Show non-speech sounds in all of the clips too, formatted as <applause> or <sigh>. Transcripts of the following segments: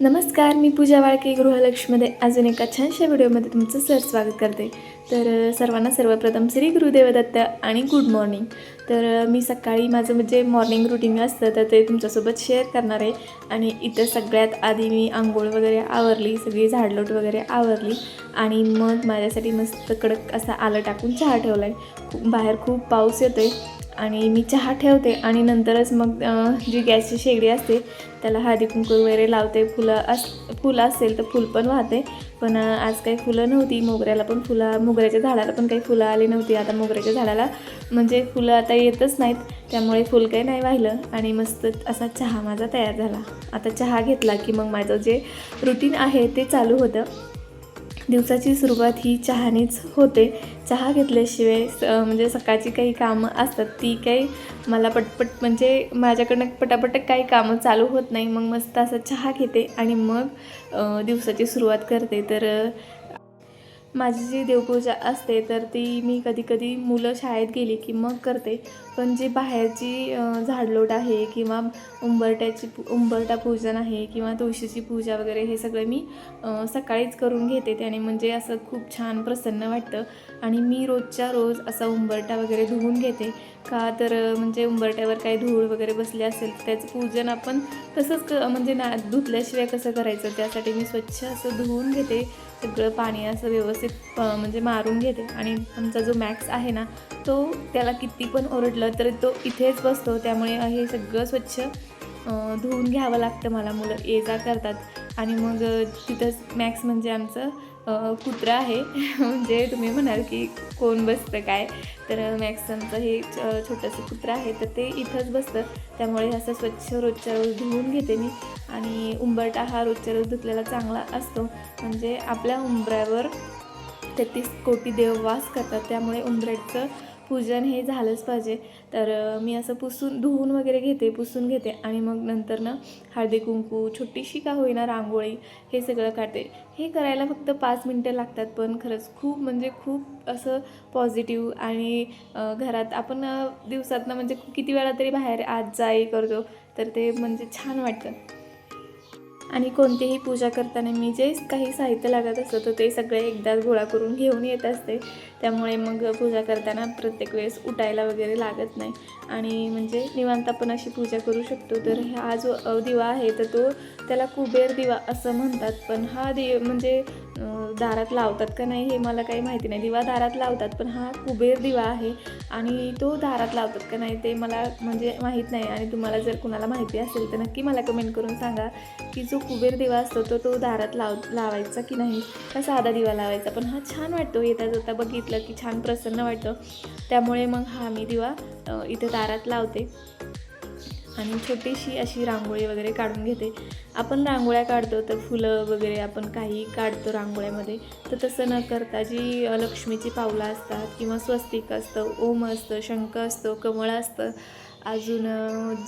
नमस्कार मी पूजा वाळके गृहलक्ष्मीमध्ये अजून एका छानशा व्हिडिओमध्ये तुमचं सर स्वागत करते. तर सर्वांना सर्वप्रथम श्री गुरुदेवदत्त आणि गुड मॉर्निंग तर मी सकाळी माझं म्हणजे मॉर्निंग रुटीन असतं तर ते तुमच्यासोबत शेअर करणार आहे. आणि इथं सगळ्यात आधी मी आंघोळ वगैरे आवरली सगळी झाडलोट वगैरे आवरली. आणि मग माझ्यासाठी मस्त कडक असा आलं टाकून चहा ठेवला आहे बाहेर खूप पाऊस येतो आहे आणि मी चहा ठेवते आणि नंतरच मग जी गॅसची शेगडी असते त्याला हळदी कुंकू वगैरे लावते. फुलं अस फुलं असेल तर फुल पण वाहते. पण आज काही फुलं नव्हती. मोगऱ्याला पण फुलं मोगऱ्याच्या झाडाला पण काही फुलं आली नव्हती. आता मोगऱ्याच्या झाडाला म्हणजे फुलं आता येतच नाहीत. त्यामुळे फुल काही नाही वाहिलं आणि मस्त असा चहा माझा तयार झाला. आता चहा घेतला की मग माझं जे रुटीन आहे ते चालू होतं. दिवसाची सुरुवात ही चहानेच होते. चहा घेतल्याशिवाय स म्हणजे सकाळची काही कामं असतात ती काही मला पटपट म्हणजे माझ्याकडनं पटापट काही कामं चालू होत नाही. मग मस्त असं चहा घेते आणि मग दिवसाची सुरुवात करते. तर माझी जी देवपूजा असते तर ती मी कधी कधी मुलं शाळेत गेली की मग करते. पण जी बाहेरची झाडलोट आहे किंवा उंबरट्याची पू उंबरटा पूजन आहे किंवा तुळशीची पूजा वगैरे हे सगळं मी सकाळीच करून घेते त्याने म्हणजे असं खूप छान प्रसन्न वाटतं. आणि मी रोजच्या रोज असा उंबरटा वगैरे धुवून घेते. का तर म्हणजे उंबरट्यावर काही धूळ वगैरे बसली असेल त्याचं पूजन आपण तसंच क म्हणजे ना धुतल्याशिवाय कसं करायचं? त्यासाठी मी स्वच्छ असं धुवून घेते. सगळं पाणी असं व्यवस्थित म्हणजे मारून घेते. आणि आमचा जो मॅक्स आहे ना तो त्याला किती पण ओरडलं तर तो इथेच बसतो. त्यामुळे हे सगळं स्वच्छ धुवून घ्यावं लागतं मला मुलं. ये जा करतात. आणि मग तिथंच मॅक्स म्हणजे आमचं कुत्रा कुत्रं आहे. <laughs> म्हणजे तुम्ही म्हणाल की कोण बसतं काय? तर मॅक्स आमचं हे छ- छोटंसं कुत्रं आहे. तर ते इथंच बसतं. त्यामुळे असं स्वच्छ रोजच्या रोज धुवून घेते मी. आणि उंबरटा हा रोजच्या रोज धुतलेला चांगला असतो. म्हणजे आपल्या उंबऱ्यावर तेहतीस कोटी देव वास करतात. त्यामुळे उंबऱ्याचं पूजन हे झालंच पाहिजे. तर मी असं पुसून धुवून वगैरे घेते पुसून घेते. आणि मग नंतर ना हळदी कुंकू छोटीशी का होईना रांगोळी हे सगळं काढते. हे करायला फक्त पाच मिनटं लागतात पण खरंच खूप म्हणजे खूप असं पॉझिटिव्ह आणि घरात आपण दिवसातनं म्हणजे किती वेळा तरी बाहेर आज जाई करतो. तर ते म्हणजे छान वाटतं. आणि कोणतीही पूजा करताना मी जे काही साहित्य लागत असतं तर ते सगळे एकदाच गोळा करून घेऊन येत असते. त्यामुळे मग पूजा करताना प्रत्येक वेळेस उठायला वगैरे लागत नाही. आणि म्हणजे निवांत आपण अशी पूजा करू शकतो. तर हा जो दिवा आहे तर तो त्याला कुबेर दिवा असं म्हणतात पण हा देव म्हणजे दारात लावतात का नाही हे मला काही माहिती नाही. दिवा दारात लावतात पण हा कुबेर दिवा आहे आणि तो दारात लावतात का नाही ते मला म्हणजे माहीत नाही. आणि तुम्हाला जर कुणाला माहिती असेल तर नक्की मला कमेंट करून सांगा की जो कुबेर दिवा असतो तो तो दारात लाव लावायचा की नाही? का साधा दिवा लावायचा? पण हा छान वाटतो येता जाता बघितलं की छान प्रसन्न वाटतं. त्यामुळे मग हा मी दिवा इथं इथे दारात लावते. आणि छोटीशी अशी रांगोळी वगैरे काढून घेते. आपण रांगोळ्या काढतो तर फुलं वगैरे आपण काही काढतो रांगोळ्यामध्ये. तर तसं न करता जी लक्ष्मीची पावलं असतात किंवा स्वस्तिक असतं ओम असतं शंख असतं कमळ असतं अजून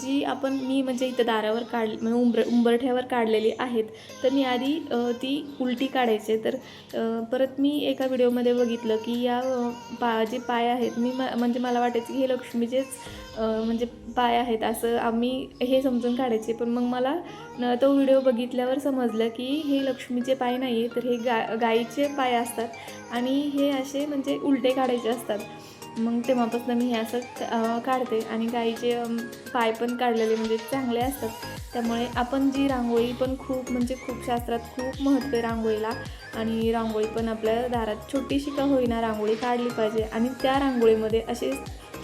जी आपण मी म्हणजे इथं दारावर काढ म्हणजे उंबर उंबरठ्यावर काढलेली आहेत तर मी आधी ती उलटी काढायचे. तर परत मी एका व्हिडिओमध्ये बघितलं की या पा जे पाय आहेत मी म म्हणजे मला वाटायचं की हे लक्ष्मीचेच म्हणजे पाय आहेत असं आम्ही हे समजून काढायचे. पण मग मला न तो व्हिडिओ बघितल्यावर समजलं की हे लक्ष्मीचे पाय नाही तर हे गा गाईचे पाय असतात आणि हे असे म्हणजे उलटे काढायचे असतात. मग तेव्हापासून मी हे असं काढते. आणि गाईचे पाय पण काढलेले म्हणजे चांगले असतात. त्यामुळे आपण जी रांगोळी पण खूप म्हणजे खूप शास्त्रात खूप महत्त्व आहे रांगोळीला. आणि रांगोळी पण आपल्या दारात छोटीशी का होईना रांगोळी काढली पाहिजे. आणि त्या रांगोळीमध्ये असे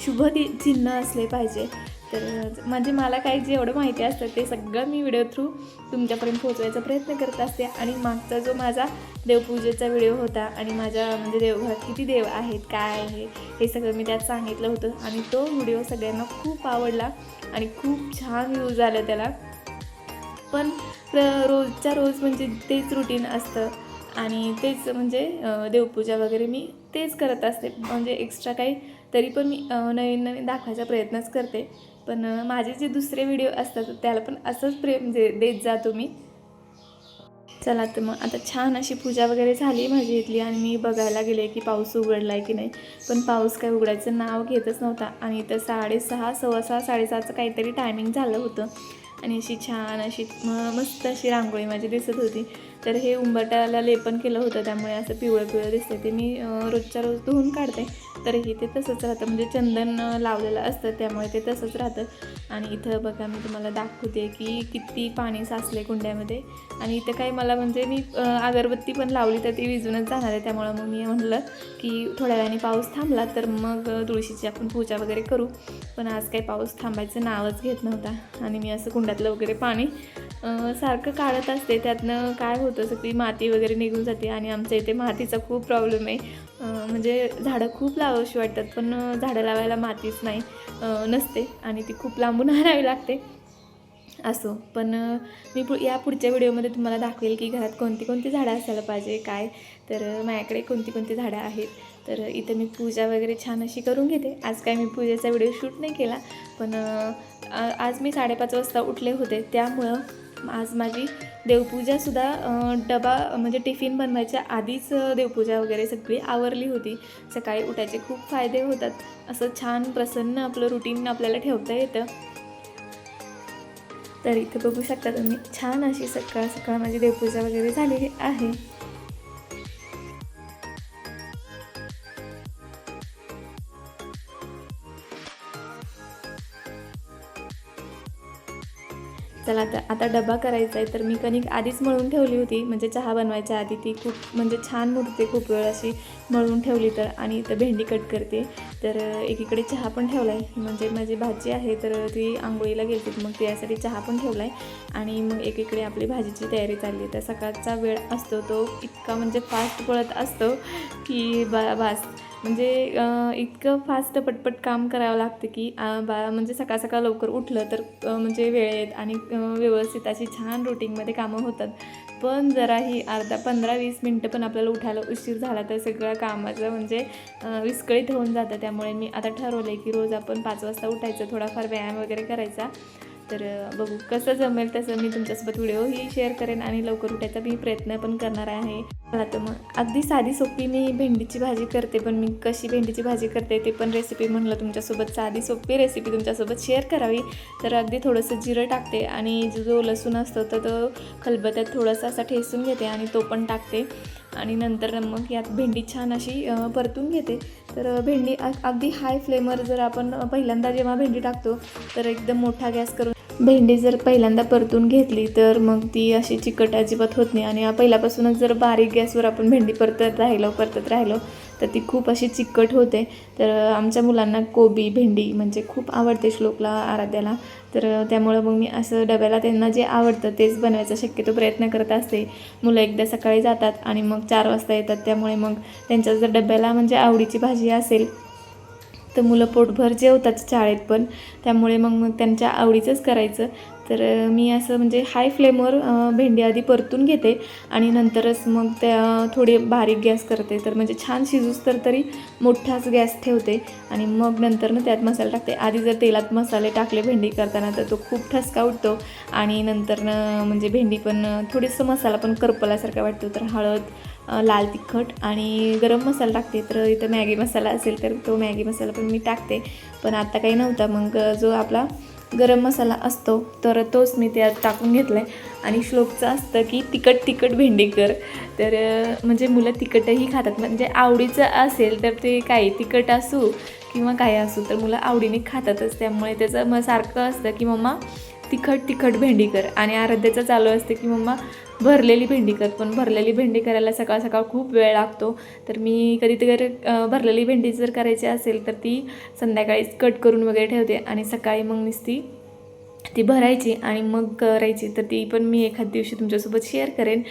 शुभ चिन्ह असले पाहिजे. तर म्हणजे मला काही जेवढं माहिती असतं ते सगळं मी व्हिडिओ थ्रू तुमच्यापर्यंत पोहोचवायचा प्रयत्न करत असते. आणि मागचा जो माझा देवपूजेचा व्हिडिओ होता आणि माझ्या म्हणजे देवघरात किती देव आहेत काय आहे हे सगळं मी त्यात सांगितलं होतं. आणि तो व्हिडिओ सगळ्यांना खूप आवडला आणि खूप छान व्ह्यूज आलं त्याला. पण रोजच्या रोज म्हणजे तेच रुटीन असतं. आणि तेच म्हणजे देवपूजा वगैरे मी तेच करत असते. म्हणजे एक्स्ट्रा काही तरी पण मी नवीन नवीन दाखवायचा प्रयत्नच करते. पण माझे जे दुसरे व्हिडिओ असतात त्याला पण असंच प्रेम दे देत जातो मी चला तर मग आता छान अशी पूजा वगैरे झाली माझी इथली आणि मी बघायला गेले की पाऊस उघडला आहे की नाही. पण पाऊस काय उघडायचं नाव घेतच नव्हता. आणि इथं साडेसहा सव्वा सहा साडेसहाचं काहीतरी टायमिंग झालं होतं. आणि अशी छान अशी मस्त अशी रांगोळी माझी दिसत होती. तर हे उंबरट्याला लेपन केलं होतं त्यामुळे असं पिवळं पिवळं दिसतं ते मी रोजच्या रोज धुवून काढते. तरीही ते तसंच राहतं. म्हणजे चंदन लावलेलं असतं त्यामुळे ते तसंच राहतं. आणि इथं बघा मी तुम्हाला दाखवते की किती पाणी साचले कुंड्यामध्ये. आणि इथं काही मला म्हणजे मी अगरबत्ती पण लावली तर ती विजूनच जाणार आहे. त्यामुळं मग मी म्हटलं की थोड्या वेळाने पाऊस थांबला तर मग तुळशीची आपण पूजा वगैरे करू. पण आज काही पाऊस थांबायचं नावच घेत नव्हता. आणि मी असं कुंडातलं वगैरे पाणी सारखं काढत असते. त्यातनं काय होतं सगळी माती वगैरे निघून जाते आणि आमच्या इथे मातीचा खूप प्रॉब्लेम आहे. म्हणजे झाडं खूप लावावीशी वाटतात पण झाडं लावायला मातीच नाही नसते आणि ती खूप लांबून <laughs> आणावी लागते. असो पण मी पु या पुढच्या व्हिडिओमध्ये तुम्हाला दाखवेल की घरात कोणती कोणती झाडं असायला पाहिजे काय? तर माझ्याकडे कोणती कोणती झाडं आहेत? तर इथं मी पूजा वगैरे छान अशी करून घेते. आज काय मी पूजेचा व्हिडिओ शूट नाही केला पण आज मी साडेपाच वाजता उठले होते. त्यामुळं आज माझी देवपूजासुद्धा डबा म्हणजे टिफिन बनवायच्या आधीच देवपूजा वगैरे सगळी आवरली होती. सकाळी उठायचे खूप फायदे होतात. असं छान प्रसन्न आपलं रुटीन आपल्याला ठेवता येतं. तर इथे बघू शकता तुम्ही छान अशी सकाळ सकाळ माझी देवपूजा वगैरे झालेली आहे. चला आता आता डबा करायचा आहे. तर मी कणिक आधीच मळून ठेवली होती. म्हणजे चहा बनवायच्या आधी ती खूप म्हणजे छान मुरते खूप वेळ अशी मळून ठेवली तर. आणि इथं भेंडी कट करते. तर एकीकडे चहा पण ठेवला आहे म्हणजे माझी भाजी आहे तर ती आंघोळीला गेली मग त्यासाठी चहा पण ठेवला आहे आणि मग एकीकडे आपली भाजीची तयारी चालली आहे. तर सकाळचा वेळ असतो तो इतका म्हणजे फास्ट पळत असतो की बा बास. म्हणजे इतकं फास्ट पटपट काम करावं लागतं की बा म्हणजे सकाळ सकाळ लवकर उठलं तर म्हणजे वेळेत आणि व्यवस्थित अशी छान रुटीनमध्ये कामं होतात. पण जराही अर्धा पंधरा वीस मिनटं पण आपल्याला उठायला उशीर झाला तर सगळं कामाचं म्हणजे विस्कळीत होऊन जातं. त्यामुळे मी आता ठरवलं आहे की रोज आपण पाच वाजता उठायचं थोडाफार व्यायाम वगैरे करायचा. तर बघू कसं जमेल तसं मी तुमच्यासोबत व्हिडिओही शेअर करेन आणि लवकर उठायचा मी प्रयत्न पण करणार आहे. चला तर मग. अगदी साधी सोपी मी भेंडीची भाजी करते पण मी कशी भेंडीची भाजी करते ते पण रेसिपी म्हणलं तुमच्यासोबत. साधी सोपी रेसिपी तुमच्यासोबत शेअर करावी. तर अगदी थोडंसं जिरं टाकते आणि जो जो लसूण असतो तर तो खलबत्यात थोडासा असा ठेसून घेते आणि तो पण टाकते. आणि नंतर मग यात भेंडी छान अशी परतून घेते. तर भेंडी अगदी हाय फ्लेमवर जर आपण पहिल्यांदा जेव्हा भेंडी टाकतो तर एकदम मोठा गॅस करून भेंडी जर पहिल्यांदा परतून घेतली तर मग ती अशी चिकट अजिबात होत नाही. आणि पहिल्यापासूनच जर बारीक गॅसवर आपण भेंडी परतत राहिलो परतत राहिलो तर ती खूप अशी चिकट होते. तर आमच्या मुलांना कोबी भेंडी म्हणजे खूप आवडते श्लोकला आराध्याला. तर त्यामुळं मग मी असं डब्याला त्यांना जे आवडतं तेच बनवायचा शक्यतो प्रयत्न करत असते. मुलं एकदा सकाळी जातात आणि मग चार वाजता येतात. त्यामुळे मग त्यांच्या जर डब्याला म्हणजे आवडीची भाजी असेल तर मुलं पोटभर जेवतात शाळेत पण. त्यामुळे मग मग त्यांच्या आवडीचंच करायचं. तर मी असं म्हणजे हाय फ्लेमवर भेंडी आधी परतून घेते आणि नंतरच मग त्या थोडी बारीक गॅस करते. तर म्हणजे छान शिजूस तर तरी मोठाच गॅस ठेवते आणि मग नंतरनं त्यात मसाला टाकते. आधी जर तेलात मसाले टाकले भेंडी करताना तर तो खूप ठसका उठतो आणि नंतरनं म्हणजे भेंडी पण थोडीसं मसाला पण करपल्यासारखा वाटतो. तर हळद लाल तिखट आणि गरम मसाला टाकते. तर इथं मॅगी मसाला असेल तर तो मॅगी मसाला पण मी टाकते. पण आत्ता काही नव्हता. मग जो आपला गरम मसाला असतो तर तोच मी त्यात टाकून घेतला आहे आणि श्लोकचं असतं की तिखट तिखट भेंडी कर. तर म्हणजे मुलं तिखटही खातात. म्हणजे आवडीचं असेल तर ते काही तिखट असू किंवा काही असू तर मुलं आवडीने खातातच. त्यामुळे त्याचं मग सारखं असतं की मम्मा तिखट तिखट भेंडी कर. आणि आराध्याचं चालू असते की मम्मा भरलेली भेंडी कर. पण भरलेली भेंडी करायला सकाळ सकाळ खूप वेळ लागतो. तर मी कधीतरी भरलेली भेंडी जर करायची असेल तर ती संध्याकाळीच कट करून वगैरे ठेवते. आणि सकाळी मग नुसती ती ती भरायची आणि मग करायची. तर ती पण मी एखाद दिवशी तुमच्यासोबत शेअर करेन.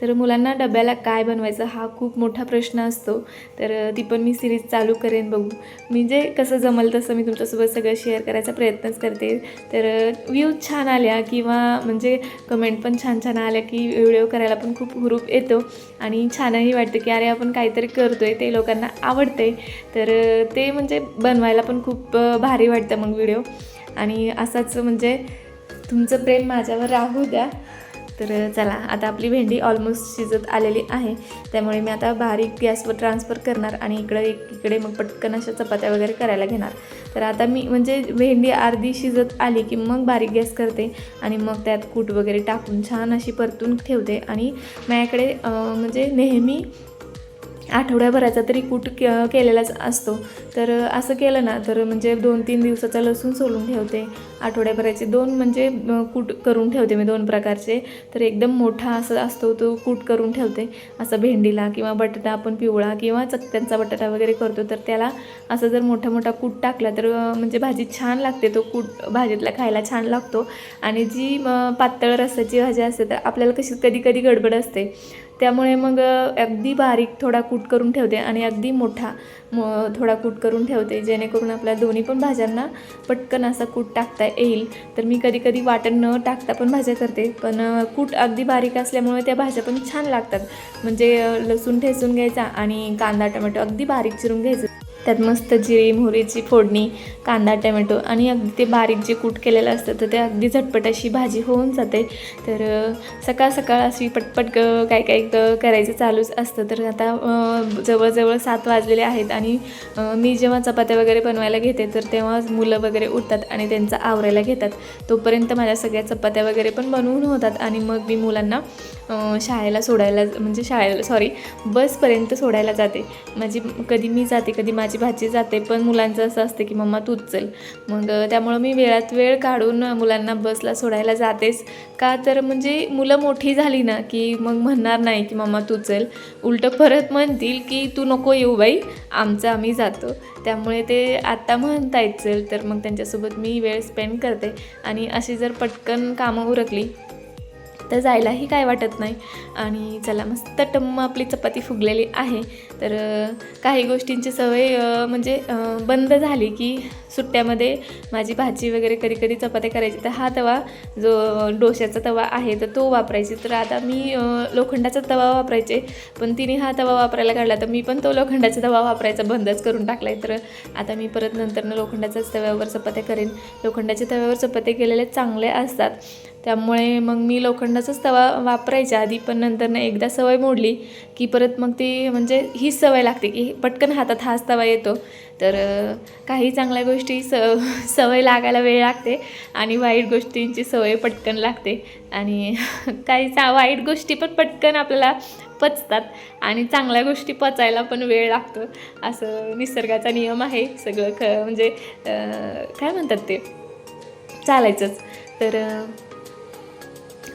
तर मुलांना डब्याला काय बनवायचं हा खूप मोठा प्रश्न असतो. तर ती पण मी सिरीज चालू करेन बघू. मी जे कसं जमल तसं मी तुमच्यासोबत सगळं शेअर करायचा प्रयत्नच करते. तर व्ह्यूज छान आल्या किंवा म्हणजे कमेंट पण छान छान आल्या की व्हिडिओ करायला पण खूप हुरूप येतो. आणि छानही वाटतं की अरे आपण काहीतरी करतो आहे ते लोकांना आवडते तर ते म्हणजे बनवायला पण खूप भारी वाटतं मग व्हिडिओ आणि असाच म्हणजे तुमचं प्रेम माझ्यावर राहू द्या. तर चला आता आपली भेंडी ऑलमोस्ट शिजत आलेली आहे. त्यामुळे मी आता बारीक गॅसवर ट्रान्सफर करणार आणि इकडं एक इकडे मग पटकन अशा चपात्या वगैरे करायला घेणार. तर आता मी म्हणजे भेंडी अर्धी शिजत आली की मग बारीक गॅस करते आणि मग त्यात कूट वगैरे टाकून छान अशी परतून ठेवते. आणि माझ्याकडे म्हणजे नेहमी आठवड्याभराचा तरी कूट के केलेलाच असतो. तर असं केलं ना तर म्हणजे दोन तीन दिवसाचा लसूण सोलून ठेवते. आठवड्याभराचे दोन म्हणजे कूट करून ठेवते मी दोन प्रकारचे. तर एकदम मोठा असं असतो तो कूट करून ठेवते. असं भेंडीला किंवा बटाटा आपण पिवळा किंवा चकत्यांचा बटाटा वगैरे करतो तर त्याला असं जर मोठा मोठा कूट टाकला तर म्हणजे भाजी छान लागते. तो कूट भाजीतला खायला छान लागतो. आणि जी पातळ रस्साची भाजी असते तर आपल्याला कशी कधी कधी गडबड असते. त्यामुळे मग अगदी बारीक थोडा कूट करून ठेवते आणि अगदी मोठा म थोडा कूट करून ठेवते जेणेकरून आपल्या दोन्ही पण भाज्यांना पटकन असा कूट टाकता येईल. तर मी कधी कधी वाटण न टाकता पण भाज्या करते पण कूट अगदी बारीक असल्यामुळे त्या भाज्या पण छान लागतात. म्हणजे लसूण ठेचून घ्यायचा आणि कांदा टोमॅटो अगदी बारीक चिरून घ्यायचं. त्यात मस्त जिरी मोहरीची फोडणी कांदा टमॅटो आणि अगदी ते बारीक जे कूट केलेलं असतं तर ते अगदी झटपट अशी भाजी होऊन जाते. तर सकाळ सकाळ अशी पटपट ग- काय काय करायचं चालूच असतं. तर आता जवळजवळ सात वाजलेले आहेत आणि मी जेव्हा चपात्या वगैरे बनवायला घेते तर तेव्हा मुलं वगैरे उठतात आणि त्यांचा आवरायला घेतात. तोपर्यंत माझ्या सगळ्या चपात्या वगैरे पण बनवून होतात आणि मग मी मुलांना शाळेला सोडायला म्हणजे शाळेला सॉरी बसपर्यंत सोडायला जाते. माझी कधी मी जाते कधी माझी भाची जाते पण मुलांचं असं असतं की मम्मा तूच चल. मग त्यामुळं मी वेळात वेळ काढून मुलांना बसला सोडायला जातेच का तर म्हणजे मुलं मोठी झाली ना की मग म्हणणार नाही की मम्मा तू चल. उलटं परत म्हणतील की तू नको येऊ बाई आमचं आम्ही जातो. त्यामुळे ते आत्ता म्हणतायत चल तर मग त्यांच्यासोबत मी वेळ स्पेंड करते. आणि अशी जर पटकन कामं उरकली तर जायलाही काय वाटत नाही. आणि चला मस्त टम्म आपली चपाती फुगलेली आहे. तर काही गोष्टींची सवय म्हणजे बंद झाली की सुट्ट्यामध्ये माझी भाजी वगैरे कधी कधी चपात्या करायची. तर हा तवा जो डोश्याचा तवा आहे तर तो वापरायची. तर आता मी लोखंडाचा तवा वापरायचे. पण तिने हा तवा वापरायला काढला तर मी पण तो लोखंडाचा तवा वापरायचा बंदच करून टाकला आहे तर आता मी परत नंतरनं लोखंडाच्याच तव्यावर चपात्या करेन. लोखंडाच्या तव्यावर चपात्या केलेल्या चांगल्या असतात. त्यामुळे मग मी लोखंडाचाच तवा वापरायच्या आधी पण नंतर एकदा सवय मोडली की परत मग ती म्हणजे हीच सवय लागते की पटकन हातात हाच तवा येतो. तर काही चांगल्या गोष्टी स सवय लागायला वेळ लागते आणि वाईट गोष्टींची सवय पटकन लागते. आणि <laughs> काही चा वाईट गोष्टी पण पटकन आपल्याला पचतात आणि चांगल्या गोष्टी पचायला पण वेळ लागतो. असं निसर्गाचा नियम आहे सगळं ख म्हणजे काय म्हणतात ते? चालायचंच. तर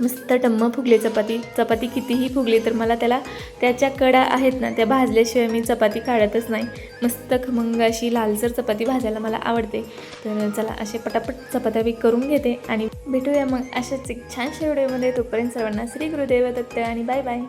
मस्त टम्म फुगले चपाती चपाती कितीही फुगली तर मला त्याला त्याच्या कडा आहेत ना त्या भाजल्याशिवाय मी चपाती काढतच नाही. मस्त खमंग अशी लालसर चपाती भाजायला मला आवडते. तर चला असे पटापट चपात्या मी करून घेते आणि भेटूया मग अशाच एक छानशा व्हिडिओमध्ये. तोपर्यंत सर्वांना श्री गुरुदेव दत्त आणि बाय बाय.